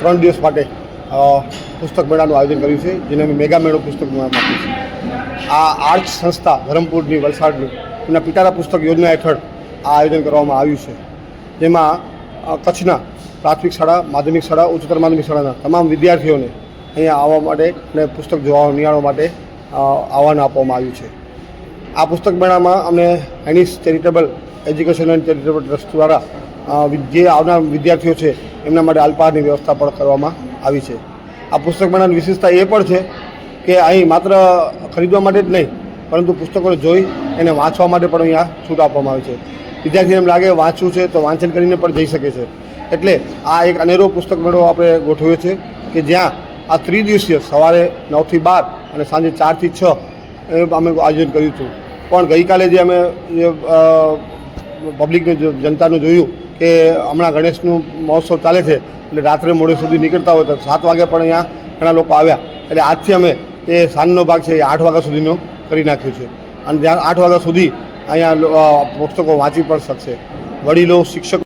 ત્રણ દિવસ માટે પુસ્તક મેળાનું આયોજન કર્યું છે, જેને અમે મેગા મેળો પુસ્તક મેળામાં આપ્યું છે આ આર્ટ્સ સંસ્થા ધરમપુરની વલસાડની એના પિટારા પુસ્તક યોજના હેઠળ આ આયોજન કરવામાં આવ્યું છે. જેમાં કચ્છના પ્રાથમિક શાળા, માધ્યમિક શાળા, ઉચ્ચતર માધ્યમિક શાળાના તમામ વિદ્યાર્થીઓને અહીંયા આવવા માટે અને પુસ્તક જોવા નિહાળવા માટે આહવાન આપવામાં આવ્યું છે. આ પુસ્તક મેળામાં અમને એનિસ charitable, education and charitable trust દ્વારા જે આવનાર વિદ્યાર્થીઓ છે એમના માટે અલ્પાહારની વ્યવસ્થા પણ કરવામાં આવી છે. આ પુસ્તક મેળાની વિશેષતા એ પણ છે કે અહીં માત્ર ખરીદવા માટે જ નહીં, પરંતુ પુસ્તકોને જોઈ એને વાંચવા માટે પણ અહીંયા છૂટ આપવામાં આવી છે. વિદ્યાર્થીને એમ લાગે વાંચવું છે તો વાંચન કરીને પણ જઈ શકે છે. એટલે આ એક અનેરો પુસ્તક મેળો આપણે ગોઠવ્યો છે કે જ્યાં આ ત્રિદિવસીય સવારે નવથી બાર અને સાંજે ચારથી છ એ અમે આયોજન કર્યું હતું. પણ ગઈકાલે જે અમે પબ્લિકને જનતાનું જોયું કે હમણાં ગણેશનું મહોત્સવ ચાલે છે એટલે રાત્રે મોડે સુધી નીકળતા હોય તો સાત વાગે પણ અહીંયા ઘણા લોકો આવ્યા. એટલે આજથી અમે એ સાંજનો ભાગ છે એ આઠ વાગ્યા સુધીનો કરી નાખ્યો છે. અને જ્યાં આઠ વાગ્યા સુધી અહીંયા પુસ્તકો વાંચી પણ શકશે. વડીલો, શિક્ષકો